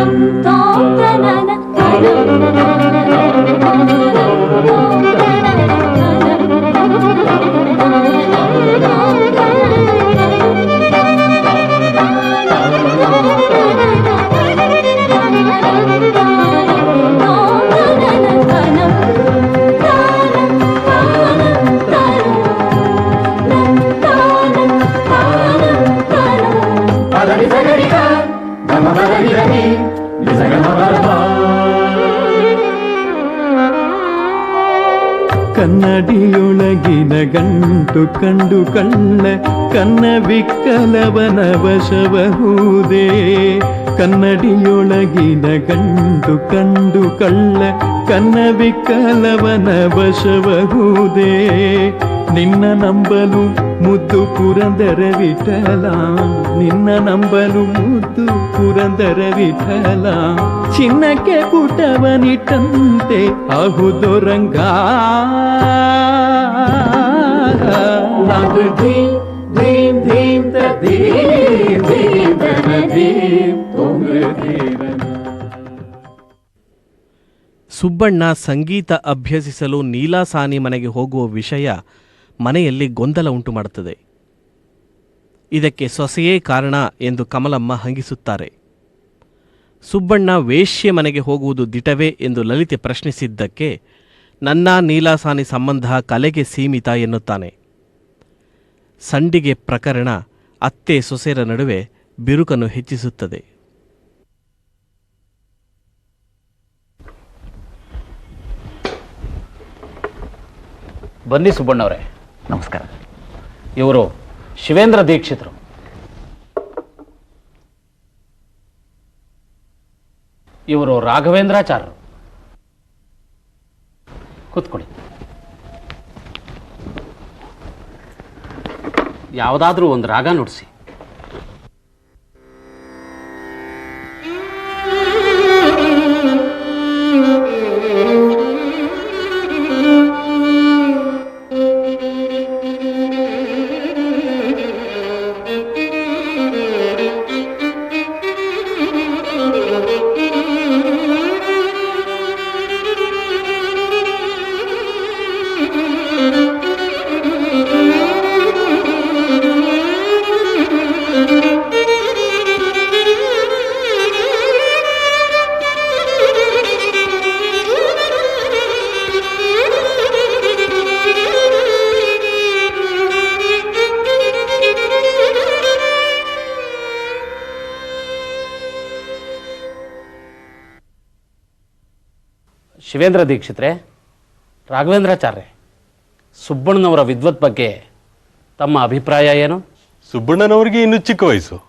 Shantam ಕನ್ನಡಿಯೊಳಗಿನ ಗಂಟು ಕಂಡು ಕಳ್ಳ ಕನ್ನ ವಿಕ್ಕಲವನ ಕನ್ನಡಿಯೊಳಗಿನ ಗಂಟು ಕಂಡು ಕಳ್ಳ ಕನ್ನ ವಿಕ್ಕಲವನ ನಿನ್ನ ನಂಬಲು ಮುದ್ದು ಪುರಂದರ ವಿಠಲ, ನಿನ್ನ ನಂಬಲು ಮುದ್ದು ಪುರಂದರ ವಿಠಲ. ಚಿನ್ನಕ್ಕೆ ಪುಟವನಿಟ್ಟಂತೆ ಧೀರನ ಸುಬ್ಬಣ್ಣ ಸಂಗೀತ ಅಭ್ಯಸಿಸಲು ನೀಲಾಸಾನಿ ಮನೆಗೆ ಹೋಗುವ ವಿಷಯ ಮನೆಯಲ್ಲಿ ಗೊಂದಲ ಉಂಟು ಮಾಡುತ್ತದೆ ಇದಕ್ಕೆ ಸೊಸೆಯೇ ಕಾರಣ ಎಂದು ಕಮಲಮ್ಮ ಹಂಗಿಸುತ್ತಾರೆ. ಸುಬ್ಬಣ್ಣ ವೇಶ್ಯೆ ಮನೆಗೆ ಹೋಗುವುದು ದಿಟವೇ ಎಂದು ಲಲಿತೆ ಪ್ರಶ್ನಿಸಿದ್ದಕ್ಕೆ ನನ್ನ ನೀಲಾಸಾನಿ ಸಂಬಂಧ ಕಲೆಗೆ ಸೀಮಿತ ಎನ್ನುತ್ತಾನೆ. ಸಂಡಿಗೆ ಪ್ರಕರಣ ಅತ್ತೆ ಸೊಸೆರ ನಡುವೆ ಬಿರುಕನ್ನು ಹೆಚ್ಚಿಸುತ್ತದೆ. ಬನ್ನಿ ಸುಬ್ಬಣ್ಣವರೇ. ನಮಸ್ಕಾರ. ಇವರು ಶಿವೇಂದ್ರ ದೀಕ್ಷಿತರು. ಇವರು ರಾಘವೇಂದ್ರಾಚಾರ್ಯರು. ಕೂತ್ಕೊಳ್ಳಿ. ಯಾವುದಾದ್ರೂ ಒಂದು ರಾಗ ನುಡಿಸಿ. ಶಿವೇಂದ್ರ ದೀಕ್ಷಿತ್ರೆ, ರಾಘವೇಂದ್ರಾಚಾರ್ಯ, ಸುಬ್ಬಣ್ಣನವರ ವಿದ್ವತ್ ಬಗ್ಗೆ ತಮ್ಮ ಅಭಿಪ್ರಾಯ ಏನು? ಸುಬ್ಬಣ್ಣನವರಿಗೆ ಇನ್ನು ಚಿಕ್ಕ ವಯಸ್ಸು.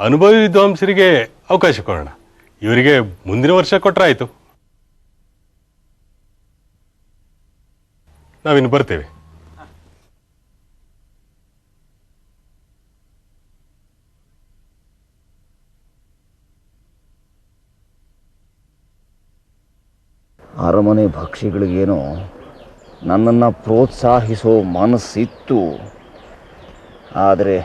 ಅನುಭವಿ ವಿದ್ವಾಂಸರಿಗೆ ಅವಕಾಶ ಕೊಡೋಣ. ಇವರಿಗೆ ಮುಂದಿನ ವರ್ಷ ಕೊಟ್ಟರಾಯಿತು ನಾವಿನ್ನು ಬರ್ತೇವೆ. ಅರಮನೆ ಭಕ್ಷಿಗಳಿಗೇನೋ ನನ್ನನ್ನು ಪ್ರೋತ್ಸಾಹಿಸೋ ಮನಸ್ಸಿತ್ತು. ಆದರೆ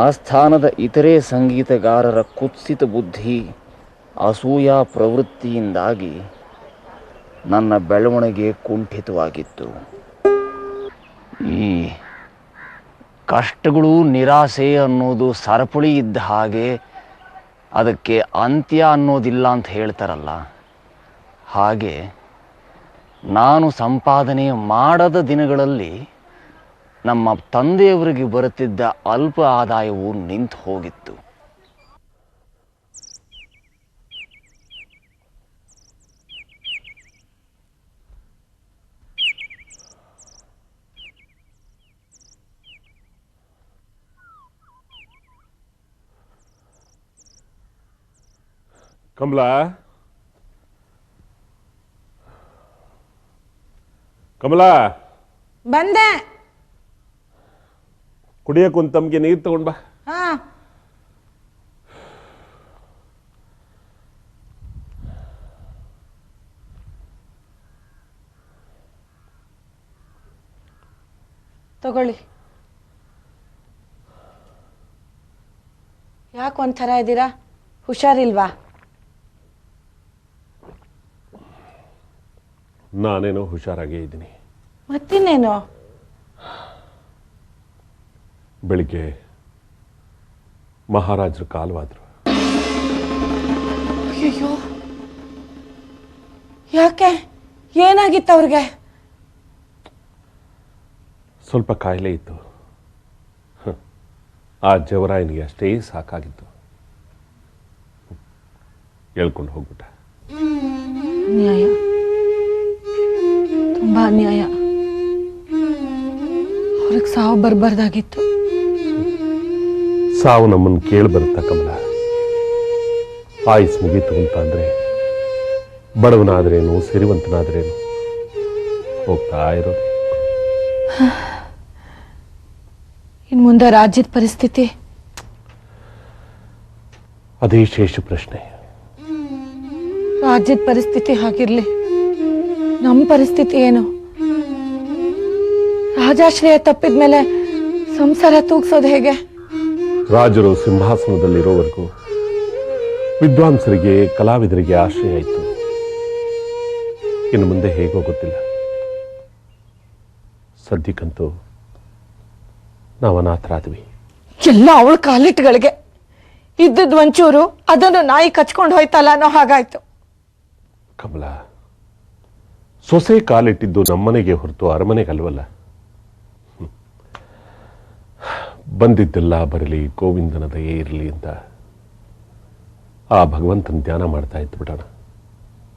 ಆ ಸ್ಥಾನದ ಇತರೆ ಸಂಗೀತಗಾರರ ಕುತ್ಸಿತ ಬುದ್ಧಿ ಅಸೂಯಾ ಪ್ರವೃತ್ತಿಯಿಂದಾಗಿ ನನ್ನ ಬೆಳವಣಿಗೆ ಕುಂಠಿತವಾಗಿತ್ತು. ಈ ಕಷ್ಟಗಳು ನಿರಾಸೆ ಅನ್ನೋದು ಸರಪಳಿ ಇದ್ದ ಹಾಗೆ ಅದಕ್ಕೆ ಅಂತ್ಯ ಅನ್ನೋದಿಲ್ಲ ಅಂತ ಹೇಳ್ತಾರಲ್ಲ. ಹಾಗೆ ನಾನು ಸಂಪಾದನೆ ಮಾಡದ ದಿನಗಳಲ್ಲಿ ನಮ್ಮ ತಂದೆಯವರಿಗೆ ಬರುತ್ತಿದ್ದ ಅಲ್ಪ ಆದಾಯವು ನಿಂತು ಹೋಗಿತ್ತು. ಕಮಲಾ? ಕಮಲಾ! ಬಂದೆ. ಕುಡಿಯಕ್ಕೆ ಒಂದು ತಮಗೆ ನೀರು ತಗೊಂಡ್ ಬಾ. ಹಾ. ತಗೊಳ್ಳಿ. ಯಾಕೆ ಒಂಥರ ಇದ್ದೀರಾ ಹುಷಾರಿಲ್ವಾ? ನಾನೇನೋ ಹುಷಾರಾಗೇ ಇದ್ದೀನಿ. ಮತ್ತಿನ್ನೇನು? ಬೆಳಿಗ್ಗೆ ಮಹಾರಾಜರು ಕಾಲವಾದ್ರು. ಅಯ್ಯೋ ಯಾಕೆ? ಏನಾಗಿತ್ತು ಅವ್ರಿಗೆ? ಸ್ವಲ್ಪ ಕಾಯಿಲೆ ಇತ್ತು. ಆ ಜವರಾಯನಿಗೆ ಅಷ್ಟೇ ಸಾಕಾಗಿತ್ತು. ಹೇಳ್ಕೊಂಡು ಹೋಗ್ಬಿಟ್ಟ. ನ್ಯಾಯ? ತುಂಬಾ ಅನ್ಯಾಯ. ಅವ್ರಿಗೆ ಸಾವು ಬರಬಾರ್ದಾಗಿತ್ತು. ಸಾವು ನಮ್ಮನ್ನು ಕೇಳಿ ಬರುತ್ತಾ ಕಮಲ? ಆಯುಸ್ ಮುಗೀತು ಅಂತ ಅಂದ್ರೆ ಬಡವನಾದ್ರೇನು ಸಿರಿವಂತನಾದ್ರೇನು? ಹೋಗ್ತಾ ಇರೋ. ಇನ್ ಮುಂದೆ ರಾಜ್ಯದ ಪರಿಸ್ಥಿತಿ? ಅದೇ ಶೇಷ ಪ್ರಶ್ನೆ. ರಾಜ್ಯದ ಪರಿಸ್ಥಿತಿ ಹಾಗಿರ್ಲಿ. ನಮ್ಮ ಪರಿಸ್ಥಿತಿ ಏನು? ರಾಜಾಶ್ರಯ ತಪ್ಪಿದ್ಮೇಲೆ ಸಂಸಾರ ತೂಗ್ಸೋದು ಹೇಗೆ? ರಾಜರು ಸಿಂಹಾಸನದಲ್ಲಿರೋವರೆಗೂ ವಿದ್ವಾಂಸರಿಗೆ ಕಲಾವಿದರಿಗೆ ಆಶ್ರಯ ಆಯಿತು ಇನ್ನು ಮುಂದೆ ಹೇಗೋ ಗೊತ್ತಿಲ್ಲ. ಸದ್ಯಕ್ಕಂತೂ ನಾವು ಅನಾಥರಾದ್ವಿ ಎಲ್ಲ ಅವಳ ಕಾಲಿಟ್ಟುಗಳಿಗೆ ಇದ್ದದ್ದು ಒಂಚೂರು ಅದನ್ನು ನಾಯಿ ಕಚ್ಕೊಂಡು ಹೋಯ್ತಲ್ಲ ಅನ್ನೋ ಹಾಗಾಯ್ತು. ಕಮಲ ಸೊಸೆ ಕಾಲಿಟ್ಟಿದ್ದು ನಮ್ಮನೆಗೆ ಹೊರತು ಅರಮನೆಗಲ್ವಲ್ಲ. ಬಂದಿದ್ದೆಲ್ಲ ಬರಲಿ, ಗೋವಿಂದನ ದಯೆ ಇರಲಿ ಅಂತ. ಆ ಭಗವಂತನ ಧ್ಯಾನ ಮಾಡ್ತಾ ಇದ್ದು ಬಿಡೋಣ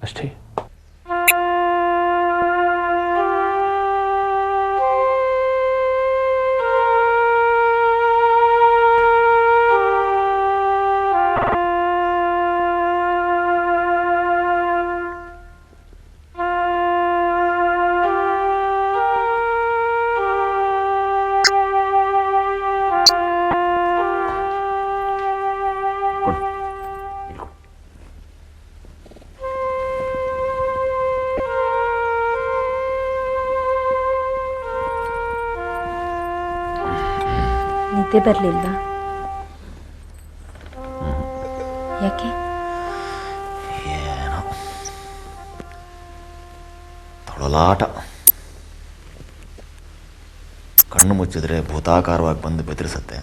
ಅಷ್ಟೇ. ನಿದ್ದೆ ಬರಲಿಲ್ಲ ಯಾಕೆ? ಏನೋ. ತೊಳಲಾಟ. ಕಣ್ಣು ಮುಚ್ಚಿದ್ರೆ ಭೂತಾಕಾರವಾಗಿ ಬಂದು ಬೆದರಿಸುತ್ತೆ.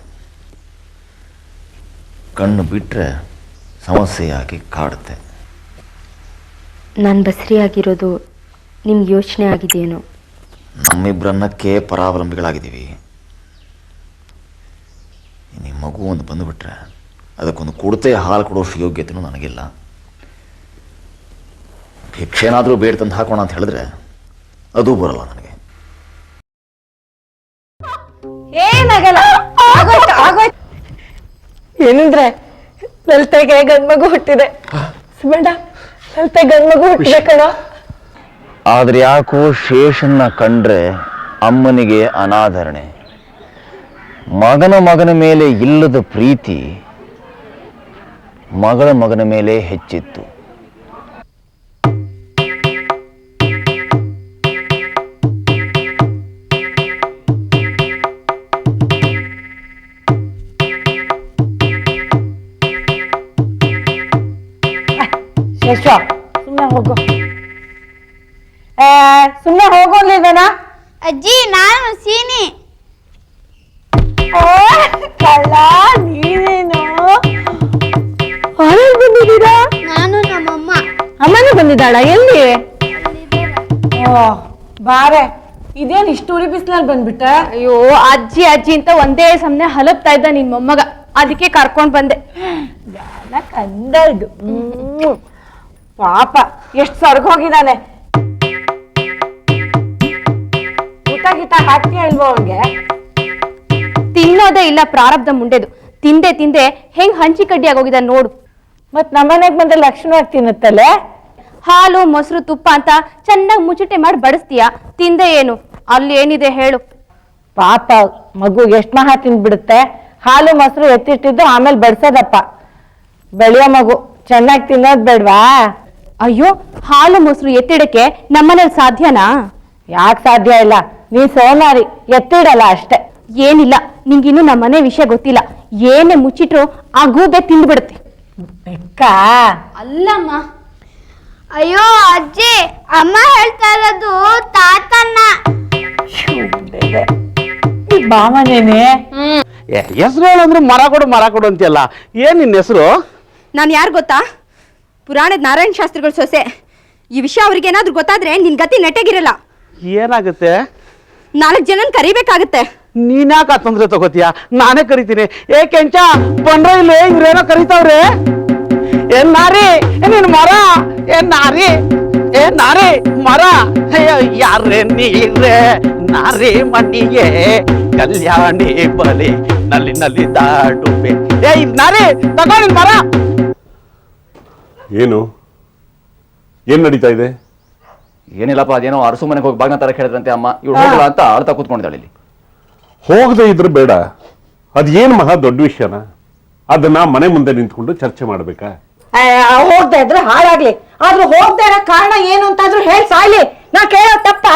ಕಣ್ಣು ಬಿಟ್ಟರೆ ಸಮಸ್ಯೆಯಾಗಿ ಕಾಡುತ್ತೆ. ನಾನು ಬಸರಿಯಾಗಿರೋದು ನಿಮ್ಗೆ ಯೋಚನೆ ಆಗಿದೆಯೇನೋ? ನಮ್ಮಿಬ್ಬರನ್ನಕ್ಕೆ ಪರಾವಲಂಬಿಗಳಾಗಿದ್ದೀವಿ. ಮಗು ಒಂದು ಬಂದುಬಿಟ್ರೆ ಅದಕ್ಕೊಂದು ಕುಡ್ತೆ ಹಾಲು ಕೊಡೋಷ್ಟು ಯೋಗ್ಯತೆಯೂ ನನಗಿಲ್ಲ. ಭಿಕ್ಷೆನಾದರೂ ಬೇಡ ತಂದು ಹಾಕೋಣ ಅಂತ ಹೇಳಿದ್ರೆ ಅದು ಬರಲ್ಲ ನನಗೆ. ಏನಾಗಲ್ಲ ಆಗೋಯ್ತು ಆಗೋಯ್ತು. ಏನಂದ್ರೆ ಲಲಿತೆಗೆ ಗಂಡ್ಮಗು ಹುಟ್ಟಿದೆ. ಬೇಡ ಲಲಿತೆ ಗಂಡ್ಮಗು ಹುಟ್ಟಿದೆ ಕಣ. ಆದ್ರೆ ಯಾಕೋ ಶೇಷನ್ನ ಕಂಡ್ರೆ ಅಮ್ಮನಿಗೆ ಅನಾದರಣೆ. ಮಗನ ಮಗನ ಮೇಲೆ ಇಲ್ಲದ ಪ್ರೀತಿ ಮಗಳ ಮಗನ ಮೇಲೆ ಹೆಚ್ಚಿತ್ತು. ಸುಮ್ಮನೆ ಹೋಗು. ಸುಮ್ಮನೆ ಹೋಗೋಗ್ಲಿದನ ಅಜ್ಜಿ ನಾನು ಸೀನಿ. ಕಳ್ಳ ನೀವೇನು? ಆಮೇಲೆ ಬಂದಿದ್ದೀರಾ? ನಾನು ನಮ್ಮಮ್ಮ. ಅಮ್ಮನೂ ಬಂದಿದ್ದಾಳ ಎಲ್ಲಿ? ಓ ಬಾರೆ. ಇದೇನ್ ಇಷ್ಟು ಉರಿ ಬಿಸಿಲಲ್ಲಿ ಬಂದ್ಬಿಟ್ಟ? ಅಯ್ಯೋ ಅಜ್ಜಿ ಅಜ್ಜಿ ಅಂತ ಒಂದೇ ಸಮನೆ ಹಲಪ್ತಾ ಇದ್ದ ನಿನ್ ಮೊಮ್ಮಗ. ಅದಕ್ಕೆ ಕರ್ಕೊಂಡ್ ಬಂದೆ. ಕಂದಳ್ದು ಹ್ಮ್. ಪಾಪ ಎಷ್ಟು ಸ್ವರ್ಗ ಹೋಗಿದಾನೆ ಊಟ ಗೀಟ ಹಾಕ್ತೀಯ ಇಲ್ವೋ ಅವ್ನಿಗೆ? ತಿನ್ನೋದೇ ಇಲ್ಲ ಪ್ರಾರಬ್ಧ ಮುಂಡೆದು ತಿಂದೆ ತಿಂದೆ ಹೆಂಗ್ ಹಂಚಿ ಕಡ್ಡಿ ಆಗೋಗಿದ ನೋಡು ಮತ್ ನಮ್ಮನೆಗ್ ಬಂದ್ರೆ ಲಕ್ಷಣವಾಗಿ ತಿನ್ನುತ್ತಲ್ಲೇ? ಹಾಲು ಮೊಸರು ತುಪ್ಪ ಅಂತ ಚೆನ್ನಾಗಿ ಮುಚ್ಚಟೆ ಮಾಡಿ ಬಡಿಸ್ತೀಯ? ತಿಂದೆ ಏನು? ಅಲ್ಲಿ ಏನಿದೆ ಹೇಳು. ಪಾಪ ಮಗು ಎಷ್ಟ್ ಮಹಾ ತಿಂದ್ಬಿಡುತ್ತೆ? ಹಾಲು ಮೊಸರು ಎತ್ತಿಟ್ಟಿದ್ದು ಆಮೇಲೆ ಬಡ್ಸೋದಪ್ಪ. ಬೆಳೆಯೋ ಮಗು ಚೆನ್ನಾಗಿ ತಿನ್ನೋದ್ ಬೇಡ್ವಾ? ಅಯ್ಯೋ ಹಾಲು ಮೊಸರು ಎತ್ತಿಡಕ್ಕೆ ನಮ್ಮನೇಲಿ ಸಾಧ್ಯನಾ? ಯಾಕೆ ಸಾಧ್ಯ ಇಲ್ಲ? ನೀ ಸೋನಾರಿ ಎತ್ತಿಡಲ್ಲ ಅಷ್ಟೇ. ಏನಿಲ್ಲ ನಿಂಗಿನ್ನು ನಮ್ಮನೆ ವಿಷಯ ಗೊತ್ತಿಲ್ಲ. ಏನೇ ಮುಚ್ಚಿಟ್ರು ಆ ಗೂಬೆ ತಿಂದ್ಬಿಡುತ್ತೆ. ಬೆಕ್ಕ? ಅಲ್ಲಮ್ಮ. ಅಯ್ಯೋ ಅಜ್ಜಿ ಅಮ್ಮ ಹೇಳ್ತಾ ಇರೋದು ತಾತನ್ನ. ಬಾಮನೇನೆ ಹೆಸರು ಹೇಳಂದ್ರೆ ಮರ ಕೊಡು ಮರ ಕೊಡು ಅಂತೆಲ್ಲ ಏನ್ ನಿನ್ನ ಹೆಸರು? ನಾನು ಯಾರು ಗೊತ್ತಾ? ಪುರಾಣದ ನಾರಾಯಣ ಶಾಸ್ತ್ರಿಗಳ ಸೊಸೆ. ಈ ವಿಷಯ ಅವ್ರಿಗೇನಾದ್ರೂ ಗೊತ್ತಾದ್ರೆ ನಿನ್ ಗತಿ ನೆಟ್ಟಗಿರಲ್ಲ. ಏನಾಗುತ್ತೆ? ನಾಲ್ಕು ಜನನ್ ಕರಿಬೇಕಾಗತ್ತೆ. ನೀನ್ಯಾಕ ತೊಂದರೆ ತಗೋತೀಯ? ನಾನೇ ಕರಿತೀನಿ. ಏ ಕೆಂಚ ಬಂದ್ರ ಇಲ್ಲಿ ಇವ್ರೇನೋ ಕರಿತಾವ್ರೆ? ಏನ್ ನಾರಿ ನಿನ್ ಮರ ಏನ್ ನಾರಿ ಏ ನಾರಿ ಮರ. ಅಯ್ಯೋ ಯಾರೇ ನೀರೇ ನಾರಿ ಮಣ್ಣಿಗೆ ಕಲ್ಯಾಣಿ ಬಲಿ ನಲ್ಲಿ ನಲ್ಲಿ ದಾಡುವೆ ಏ ಇದ್ ನಾರಿ ತಗೋ ನಿನ್ ಮರ. ಏನು? ಏನ್ ನಡೀತಾ ಇದೆ? ಏನಿಲ್ಲಪ್ಪ ಅದೇನೋ ಅರಸು ಮನೆಗೆ ಹೋಗಿ ಬಾಗ್ನ ತರ ಕೇಳಿದ್ರಂತೆ ಅಮ್ಮ. ಇವ್ರು ಹೋಗಲ್ಲ ಅಂತ ಅಳ್ತಾ ಕೂತ್ಕೊಂಡಿದ್ದಾಳೆ ಇಲ್ಲಿ. ಹೋಗದೆ ಇದ್ರೆ ಬೇಡ. ಅದೇನು ಮಹಾ ದೊಡ್ಡ ವಿಷಯನ? ಅದನ್ನ ಮನೆ ಮುಂದೆ ನಿಂತ್ಕೊಂಡು ಚರ್ಚೆ ಮಾಡ್ಬೇಕಾ? ಹೋಗ್ದೆ ಇದ್ರೆ ಹಾಳಾಗ್ಲಿ. ಆದ್ರೂ ಹೋಗ್ದೆ ಇರೋ ಕಾರಣ ಏನು ಅಂತಾದ್ರೂ ಹೇಳಿ ಸಾಯ್ಲಿ. ನಾ ಕೇಳೋ ತಪ್ಪ?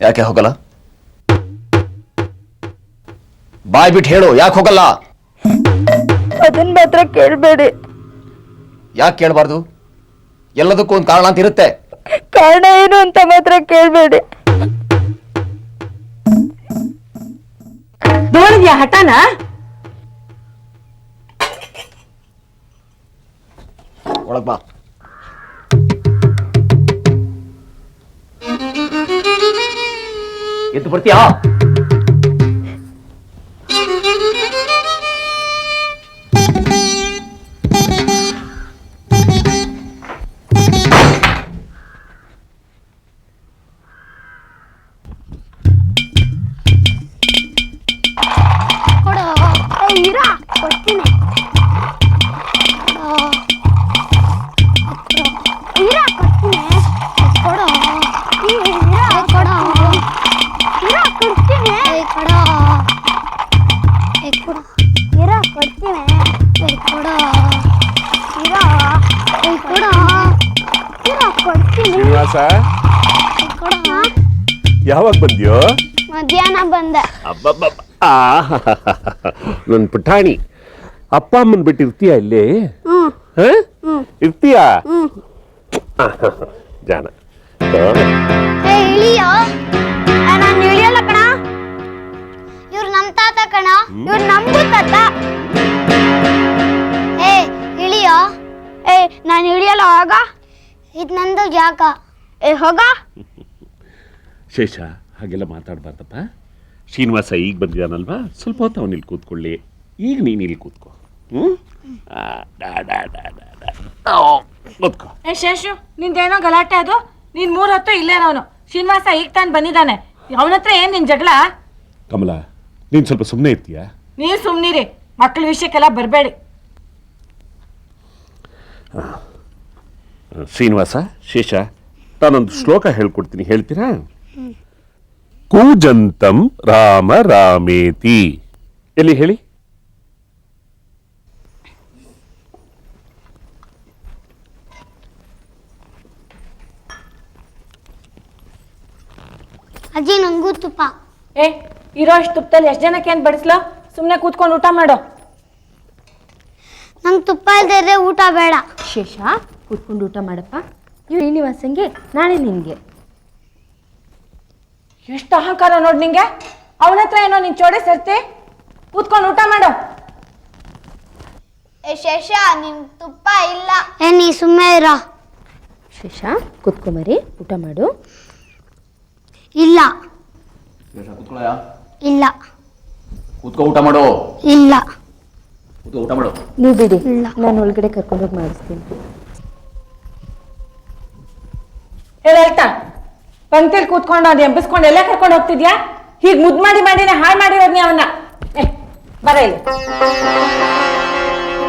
ಯಾಕೆ ಹೋಗಲ್ಲ? ಬಾಯ್ ಬಿಟ್ಟು ಹೇಳು ಯಾಕೆ ಹೋಗಲ್ಲ? ಅದನ್ ಮಾತ್ರ ಕೇಳ್ಬೇಡಿ. ಯಾಕೆ ಕೇಳಬಾರ್ದು? ಎಲ್ಲದಕ್ಕೂ ಒಂದು ಕಾರಣ ಅಂತ ಇರುತ್ತೆ ಕಾರಣ ಏನು ಅಂತ ಮಾತ್ರ ಕೇಳ್ಬೇಡಿ. ಹಠನ ಒಳಗ್ ಬಾ ಎದ್ದು ಬರ್ತೀಯಾ ಏ, ಇರಾ ಕೊಡ್ತೀನಿ ಕೊಡು. ಇರಾ ಕೊಡ್ತೀನಿ ಕೊಡು ಈ, ಇರಾ ಕೊಡು ಇರಾ ಕೊಡ್ತೀನಿ ಕೊಡು ಏ, ಕೊಡು ಇರಾ ಕೊಡ್ತೀನಿ ಏ, ಕೊಡು ಇರಾ ಏ, ಕೊಡು ಇರಾ ಕೊಡ್ತೀನಿ ಶ್ರೀನಿವಾಸ ಏ, ಕೊಡು ಯಾವಾಗ ಬಂದ್ಯೋ ಮಧ್ಯಾಹ್ನ ಬಂದೆ ನನ್ ಪುಟಾಣಿ ಅಪ್ಪ ಅಮ್ಮನ್ ಬಿಟ್ಟು ಇರ್ತೀಯ ಇಲ್ಲಿ? ಹ? ಇರ್ತೀಯಾ? ಜಾನ ಏ ಇಳಿಯೋ? ನಾನು ಇಳಿಯಲ್ಲ ಕಣ. ಇವ್ರು ನಮ್ ತಾತ ಕಣ. ಇವ್ರು ನಮ್ಗೂ ತಾತ. ಏ ಇಳಿಯೋ? ಏ ನಾನು ಇಳಿಯಲ್ಲ ಹೋಗ ಇದು ನಂದು ಜಾಗ. ಏ ಹೋಗ. ಶೇಷ ಹಾಗೆಲ್ಲ ಮಾತಾಡ್ಬಾರ್ದಪ್ಪ. ಶ್ರೀನಿವಾಸ ಈಗ ಬಂದಿದ್ದಾನಲ್ವಾ? ಸ್ವಲ್ಪ ಹೊತ್ತು ಅವನು ಇಲ್ಲಿ ಕೂತ್ಕೊಳ್ಳಿ. ಈಗ ನೀನು ಇಲ್ಲಿ ಕೂತ್ಕೋ. ಹ್ಮ್? ಆ, ಡಾ, ಡಾ, ಡಾ, ಡಾ, ಡಾ. ಓ, ಕೂತ್ಕೋ. ಏ ಶೇಷು ನಿಂದೇನೋ ಗಲಾಟೆ ಅದು? ನೀನ್ ಮೂರ್ ಹೊತ್ತು ಇಲ್ಲೇ ಅವನು ಶ್ರೀನಿವಾಸ ಈಗ ತಾನು ಬಂದಿದ್ದಾನೆ. ಅವನ ಹತ್ರ ಏನ್ ನಿನ್ ಜಗಳ? ಕಮಲ ನೀನು ಸ್ವಲ್ಪ ಸುಮ್ಮನೆ ಇರ್ತೀಯಾ? ನೀವ್ ಸುಮ್ನಿರಿ. ಮಕ್ಳ ವಿಷಯಕ್ಕೆಲ್ಲ ಬರಬೇಡಿ. ಶ್ರೀನಿವಾಸ ಶೇಷ ತಾನೊಂದು ಶ್ಲೋಕ ಹೇಳ್ಕೊಡ್ತೀನಿ. ಹೇಳ್ತೀರಾ? ಕೂಜಂತಂ ರಾಮ ರಾಮೇತಿ. ಎಲ್ಲಿ ಹೇಳಿ? ಅಜ್ಜಿ ನಂಗೂ ತುಪ್ಪ. ಏ ಇರೋ ಅಷ್ಟು ತುಪ್ಪದಲ್ಲಿ ಎಷ್ಟು ಜನಕ್ಕೆ ಏನ್ ಬಡಿಸ್ಲ? ಸುಮ್ನೆ ಕೂತ್ಕೊಂಡು ಊಟ ಮಾಡೋ. ನಂಗ್ ತುಪ್ಪ ಇಲ್ದಿದ್ರೆ ಊಟ ಬೇಡ. ಶೇಷ ಕೂತ್ಕೊಂಡು ಊಟ ಮಾಡಪ್ಪ. ಇವ್ ಶ್ರೀನಿವಾಸಂಗೆ ನಾಳೆ ನಿನ್ಗೆ. ಎಷ್ಟು ಅಹಂಕಾರ ನೋಡ್ ನಿಂಗೆ? ಅವನ ಹತ್ರ ಏನೋ ನಿನ್ ಚೋಡೆ ಸರ್ತಿ? ಕೂತ್ಕೊಂಡು ಊಟ ಮಾಡು. ಏ ಶೇಷ ನಿನ್ ತುಪ್ಪ ಇಲ್ಲ. ಏ ನೀ ಸುಮ್ಮನೆ ಇರೋ. ಶೇಷ ಕೂತ್ಕೊಂಬರಿ ಊಟ ಮಾಡು. ಇಲ್ಲ. ಕೂತ್ಕೊಳ್ಳಯ? ಇಲ್ಲ. ಕೂತ್ಕೋ ಊಟ ಮಾಡು. ಇಲ್ಲ. ಕೂತ್ಕೋ ಊಟ ಮಾಡು. ನೀವು ಬಿಡಿ. ಇಲ್ಲ. ನಾನು ಒಳಗಡೆ ಕರ್ಕೊಂಡೋಗಿ ಮಾಡಿಸ್ತೀನಿ. ಹೇಳ್ತಾ. ಪಂಕ್ತಿಲ್ ಕೂತ್ಕೊಂಡು ಅದು ಎಂಬಿಸ್ಕೊಂಡು ಎಲ್ಲ ಕರ್ಕೊಂಡು ಹೋಗ್ತಿದ್ಯಾ? ಹೀಗೆ ಮುದ್ ಮಾಡಿ ಮಾಡಿನೇ ಹಾಳು ಮಾಡಿರೋದ್ನಿ ಅವನ್ನ. ಏ ಬರ ಇಲ್ಲಿ.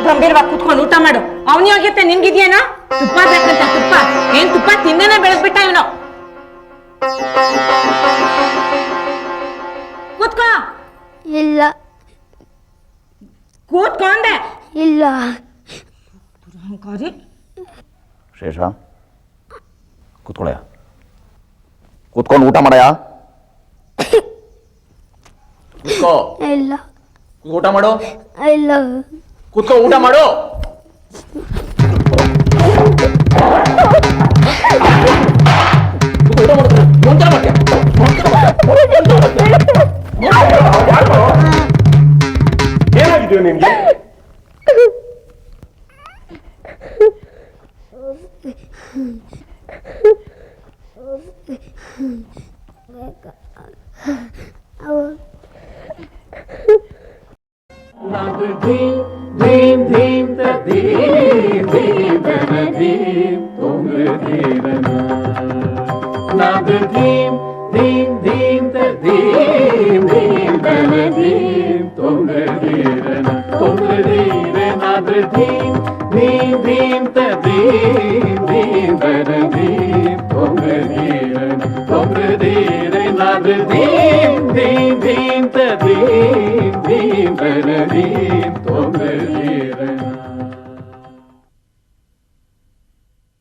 ಗಂಭೀರವಾಗಿ ಕೂತ್ಕೊಂಡು ಊಟ ಮಾಡು. ಅವನಿ ಹೋಗಿತ್ತೆ ನಿನ್ಗಿದ್ಯೇನೋ? ತುಪ್ಪ ಬೇಕಂತ ತುಪ್ಪ. ಏನ್ ತುಪ್ಪ ತಿನ್ನೇನೆ ಬೆಳೆದ್ಬಿಟ್ಟ ಇವನು? ಕೂತ್ಕೋ. ಇಲ್ಲ. ಕೂತ್ಕೊಂಡೆ ಇಲ್ಲ. ಅಹಂಕಾರಿ ಶೇಷ ಕೂತ್ಕೊಳ್ಳಯ ಕೂತ್ಕೊಂಡು ಊಟ ಮಾಡಯ ಕೂತ್ಕೋ. ಇಲ್ಲ. ಊಟ ಮಾಡು. ಇಲ್ಲ. ಕೂತ್ಕೋ ಊಟ ಮಾಡು.